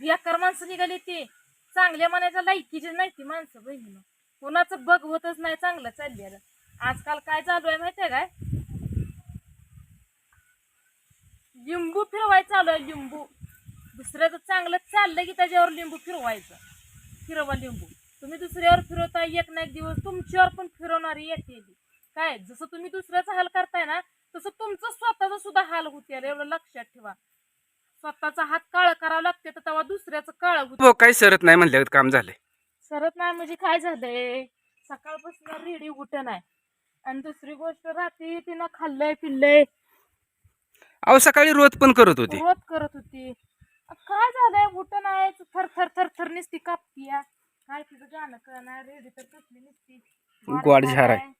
बेकार माणसं निघाली ती. चांगल्या मनाच्या लायकीची नाही ती माणसं बहिणी कोणाचं बघ होतच नाही चांगलं चाललेलं. आजकाल काय चालू आहे माहितीये काय? लिंबू फिरवाय चालू आहे लिंबू. दुसऱ्याचं चांगलं चाललं की त्याच्यावर लिंबू फिरवायचं. फिरवा लिंबू. तुम्ही दुसऱ्यावर फिरवता एक ना एक दिवस तुमच्यावर पण फिरवणारी येते ती. काय? जसं तुम्ही दुसऱ्याचा हाल करताय ना तसं तुमचं स्वतःचा सुद्धा हाल होते एवढं लक्षात ठेवा. स्वतःचा हात काळ करावा लागते तर तेव्हा दुसऱ्याचं काळ हो काही सरत नाही म्हणल्यावर काम झालंय. सरत नाही म्हणजे काय झालंय? सकाळपासून रेडी उठ नाही. आणि दुसरी गोष्ट रात्री तिनं खाल्लंय पिल्लंय. अहो सकाळी रोज पण करत होती. रोज करत होती. काय झालंय? उठ नाही थर थर थर थर निसती कापतीया. काय तिचं गाणं कळणार रेडी तर कसली निसती. गोड झार आहे.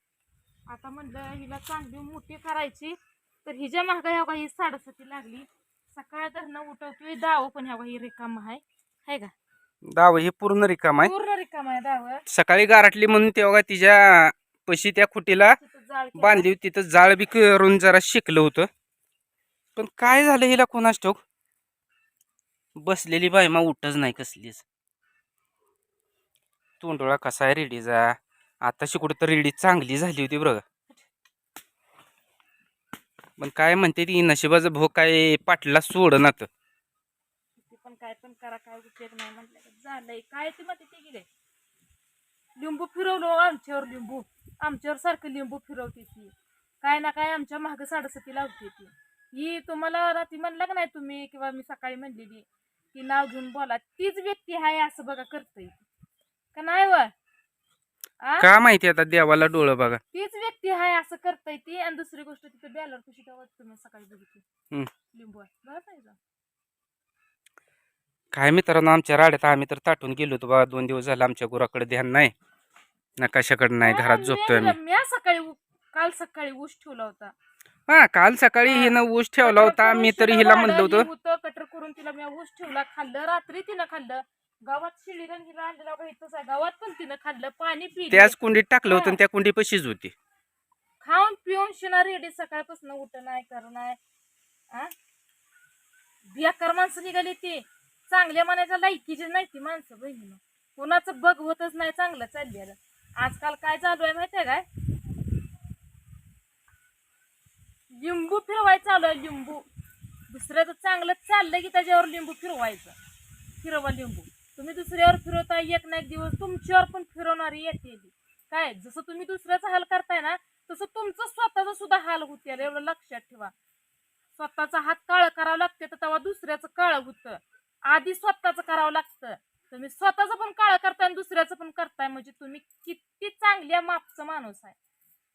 आता म्हणलं हिला चांगली मोठी करायची. तर हिच्या ह्या ही साडेसाती लागली. सकाळ धरणं उठवतोय दाव पण ह्या ही रिकाम आहे हाय का? दाव हे पूर्ण रिकाम आहे पूर्ण रिकाम आहे दाव. सकाळी गारटली म्हणून तेव्हा तिच्या पशी त्या खुटीला. बांधली होती तिथं जाळ बी करून जरा शिकलं होतं. पण काय झालं हिला कोणाच ठोक बसलेली बाई मा उठच नाही कसलीच. तोंडोळा कसा आहे रेडीचा आताशी कुठं तर रेडी चांगली झाली होती बरं पण काय म्हणते ती नशिबाचा भोग काय पाटला सोडनात किती पण काय पण करा काय उपयोग नाही म्हटलं का झालंय. काय ते मग ते गेले लिंबू फिरवलो हो आमच्यावर लिंबू. आमच्यावर सारखं लिंबू फिरवते ती. काय ना काय आमच्या मागं साडेसती लावते ती. ही तुम्हाला रात्री म्हणला का नाही तुम्ही किंवा मी सकाळी म्हणलेली की नाव घेऊन बोला. तीच व्यक्ती आहे असं बघा करतय. का नाही व? आ? का माहिती आता देवाला डोळं बघा. तीच व्यक्ती आहे असं करताय ती आणि दुसरी गोष्ट तिथं बॅलर कशी तेव्हा तुम्ही सकाळी बघितली? हम्म. लिंबू आहे. बघा नाही का? काय मित्रांनो आमच्या राड्यात आम्ही तर ताटून गेलो होतो बा दोन दिवस झालं आमच्या गुराकडे ध्यान नाही. ना कशाकडे नाही हा, घरात झोपतोय आम्ही. मी सकाळी उ- काल सकाळी ऊस ठेवला होता. हा काल सकाळी हा. हिनं ऊस ठेवला कटर होता. करून मी तरी हिला म्हणलं होतं. होतं कटर करून तिला मी ऊस ठेवला खाल्लं रात्री तिनं खाल्लं. गावात शिळी रंगीला आणलेला इथंच आहे. गावात पण तिनं खाल्लं पाणी पिलं. त्याच कुंडीत टाकलं होतं. आणि त्या कुंडी पशीच होती खाऊन पिऊन शिना रेडी. सकाळपासून उठ नाही कर नाही आ? बेकार माणसं निघाली ती. चांगल्या मनाच्या लायकीची नाही ती माणसं बहिणी कोणाचं बघ होतच नाही चांगलं चाललेलं. आजकाल काय चालू आहे माहितीये काय? लिंबू फिरवाय चालू आहे लिंबू. दुसऱ्याचं चांगलं चाललं की त्याच्यावर लिंबू फिरवायचं. फिरवा लिंबू. तुम्ही दुसऱ्यावर फिरवता एक ना एक दिवस तुमच्यावर पण फिरवणारी येते काय? जसं तुम्ही दुसऱ्याचा हाल करताय ना तसं तुमचं स्वतःचा सुद्धा हाल होते एवढं लक्षात ठेवा. स्वतःचा हात काळ करावा लागते तर तेव्हा दुसऱ्याचं काळ होतं. आधी स्वतःचं करावं लागतं. तुम्ही स्वतःचं पण काळ करताय आणि दुसऱ्याचं पण करताय म्हणजे तुम्ही किती चांगल्या मापचं माणूस आहे.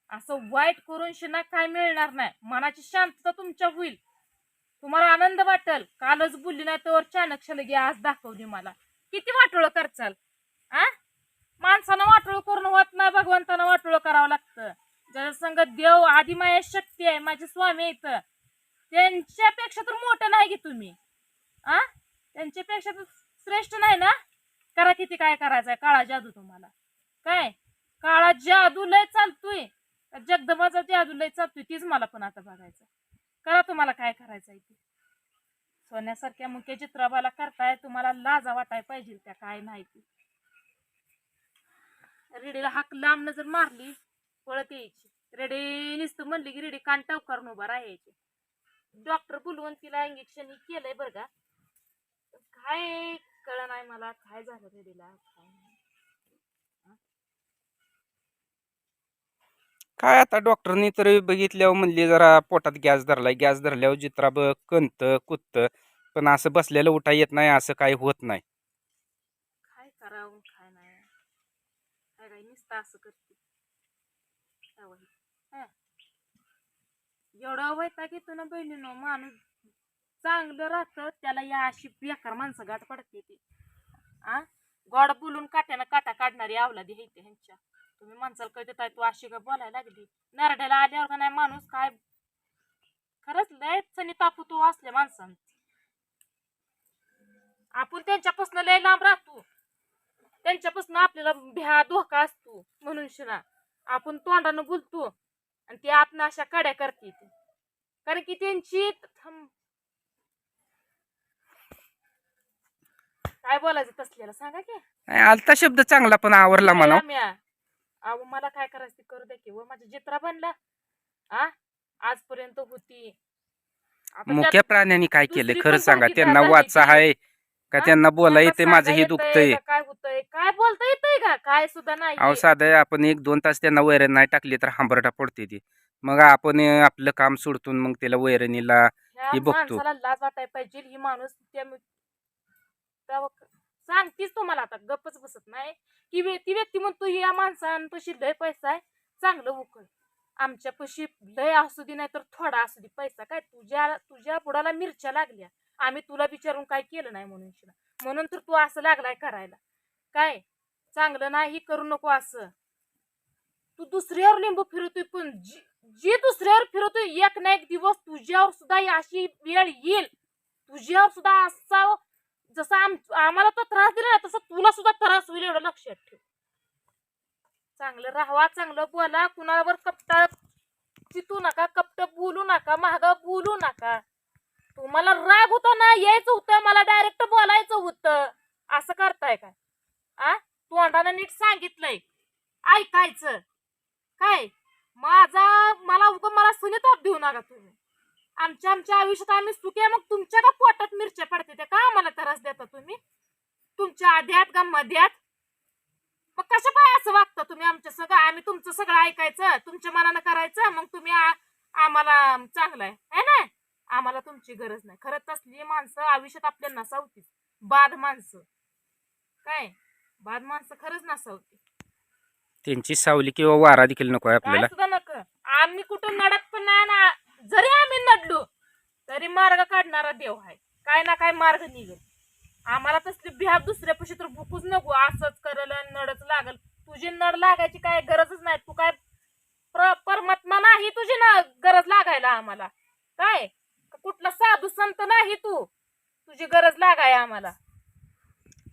असं वाईट करून शिना काय मिळणार नाही. मनाची शांतता तुमच्या होईल. तुम्हाला आनंद वाटेल. कालच बोलली नाही तर चाणक्ष लगे आज दाखवली मला. किती वाटोळं करचाल? आ? माणसानं वाटोळ करून होत नाही भगवंतानं वाटोळ करावं लागतं. ज्याच्या संग देव आधी माया शक्ती आहे माझे स्वामी आहेत त्यांच्यापेक्षा तर मोठं नाही की तुम्ही. आ? त्यांच्यापेक्षा तर श्रेष्ठ नाही ना? करा किती काय करायचंय काळा जादू तुम्हाला. काय? काळा जादू लय चालतोय. जगदमाचा जादू लय चालतोय तीच मला पण आता बघायचं करा तुम्हाला काय करायचंय ते. सोन्यासारख्या मुख्य चित्राबाला करताय तुम्हाला लाजा वाटाय पाहिजे त्या काय माहिती रेडीला हाक लांब जर मारली पळत यायची. रेडी नुसतं म्हणली की रेडी कान करून उभा राहायची. डॉक्टर बोलवून तिला इंजेक्शन केलंय बरं का. काय कळ नाही मला काय झालं रेडीला? काय आता डॉक्टरनी तर बघितल्यावर म्हणली जरा पोटात गॅस धरलाय गॅस धरल्यावर जित्रा बघ कंत कुत्त पण असं बसलेलं उठा येत नाही असं काही होत नाही. काय करावं काय नाही. काय काय नुसतं असं करते. एवढं वैता की तुला बहिणीनं माणूस चांगलं राहतं त्याला या अशी बेकार माणसं गाठ पडते ती. आ? गोड बोलून काट्यानं काटा काढणारी आवलादी हे ह्यांच्या. तुम्ही माणसाला कळत आहे तू अशी का बोलायला लागली. नरड्याला आल्यावर का नाही माणूस काय? खरंच लय सनी तापू तू असल्या माणसांचं आपण त्यांच्यापासून लय लांब राहतो. त्यांच्यापासून आपल्याला भ्या धोका असतो म्हणून शिना आपण तोंडानं बोलतो आणि ती आतनं अशा काड्या करते ती. कारण की त्यांची काय बोलायचं तसल्याला सांगा की. आलता शब्द चांगला पण आवरला म्या अहो मला काय करायचं ते करू द्या की. व माझा जित्रा बनला. आ? आजपर्यंत होती. आता मुख्य त्यात प्राण्यांनी काय केलं? दुसरी खरं पण सांगा त्यांना वाचा. आहे का? हा? त्यांना बोला त्यांना येते माझं सांगा हे येतंय दुखतंय. का? काय होतंय? काय बोलता येतंय का? काय सुद्धा नाही. अहो साधं आपण एक दोन तास त्यांना वैरण नाही टाकली तर हांबरटा पडते ती. मग आपण अं, आपलं काम सोडतून मग त्याला वैरणीला ह्या हे बघतो. माणसाला लाज वाटाय पाहिजे. ही माणूस त्या सांगतीच तुम्हाला आता गप्पच बसत नाही. की वे- ती व्यक्ती म्हणतो या माणसांपाशी लय पैसा आहे चांगलं उकळ आमच्या पशी लय असू दे नाही तर थोडा असू दे पैसा काय? तुझ्या तुझ्या बुडाला मिरच्या लागल्या. आम्ही तुला विचारून काय केलं नाही म्हणून म्हणून तर तू असं लागलाय करायला. काय? चांगलं नाही करू नको असं. तू दुसऱ्यावर लिंबू फिरवतोय पण जी जी दुसऱ्यावर फिरवतोय एक ना एक दिवस तुझ्यावर सुद्धा अशी वेळ येईल. तुझ्यावर सुद्धा असा जसा आम आम्हाला तो त्रास दिला ना तसा तुला सुद्धा त्रास होईल एवढं लक्षात ठेव. चांगलं राहावा चांगलं बोला कुणावर कपटा चितू नका कपट बोलू नका महाग बोलू नका. तुम्हाला राग होता ना यायचं होतं मला डायरेक्ट बोलायचं होतं. असं करताय काय? आ? तोंडानं नीट सांगितलंय. ऐकायचं. काय? माझा मला उगा मला सुनीताप देऊ नका तुम्ही. आमच्या आमच्या आयुष्यात आम्ही सुखी आहे, मग तुमच्या का पोटात मिरच्या पडते? त्या का आम्हाला त्रास देता तुम्ही? तुमच्या आध्यात का मध्यात मग कशा काय असं वागता तुम्ही आमच्या सगळं? आम्ही तुमचं सगळं ऐकायचं तुमच्या मनानं करायचं मग तुम्ही आम्हाला चांगलं आहे. ना? आम्हाला तुमची गरज नाही. खरं तसली माणसं आयुष्यात आपल्या नसावतीच. बाद माणसं. काय? बाद माणसं खरंच नसावती. त्यांची सावली किंवा वारा देखील नको आहे आपल्याला. सुद्धा नक. आम्ही कुठं नडत पण नाही ना. जरी आम्ही नडलो तरी मार्ग काढणारा देव आहे. काय ना काय मार्ग निघेल. आम्हाला तसली भ्याप दुसऱ्यापाशी तर भुकूच नको. असंच करल नडच लागल. तुझी नड लागायची काय गरजच नाही. तू काय प्र- परमात्मा नाही तुझी ना गरज लागायला आम्हाला. काय? कुठला साधू संत नाही तू. तुझी गरज लागाय आम्हाला.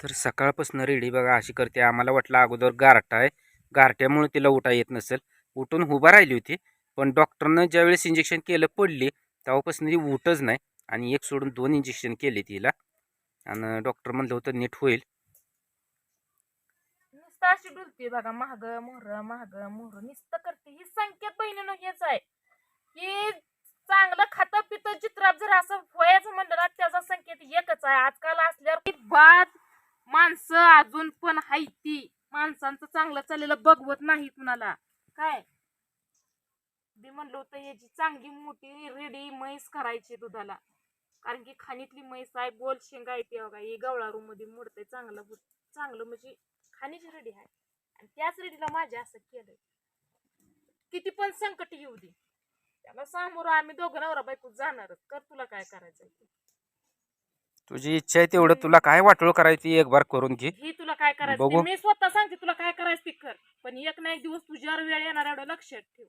तर सकाळपासून रेडी बघा अशी करते. आम्हाला वाटलं अगोदर गारठा आहे. गारट्यामुळे तिला उठा येत नसेल. उठून उभा राहिली होती. पण डॉक्टरनं ज्यावेळेस इंजेक्शन केलं पडली तेव्हापासून ती उठच नाही आणि एक सोडून दोन इंजेक्शन केले तिला आणि डॉक्टर म्हणलं होतं नीट होईल. नुसतं अशी डुलते बघा महाग मोहर महाग मोहर नुसतं करते. ही संख्या बहिणीनं हेच आहे. की चांगलं खातं पितं चित्रात जर असं व्हायचं म्हणलं ना त्याचा संकेत एकच आहे. आजकाल असल्यावर बाद माणसं अजून पण हाय ती. माणसांचं चांगलं चाललेलं बघवत नाही कुणाला. काय? मी म्हणलं होतं याची चांगली मोठी रेडी म्हैस करायची दुधाला. कारण की खाणीतली म्हैस आहे गोल शेंगा आहे ते बघा ही गवळारू मध्ये मोडते चांगलं चांगलं म्हणजे खाण्याची रेडी आहे. आणि त्याच रेडीला माझ्या असं केलंय. किती पण संकट येऊ दे. त्याला सामोरं आम्ही दोघं नवरा बायको जाणारच. कर तुला काय करायचंय ते. तुझी इच्छा आहे तेवढं तुला काय वाटोळ करायची एक बार करून घे. ही तुला काय करायचं? बघू. मी स्वतः सांगते तुला काय करायचं ते कर. पण एक ना एक दिवस तुझ्यावर वेळ येणार एवढं लक्षात ठेव.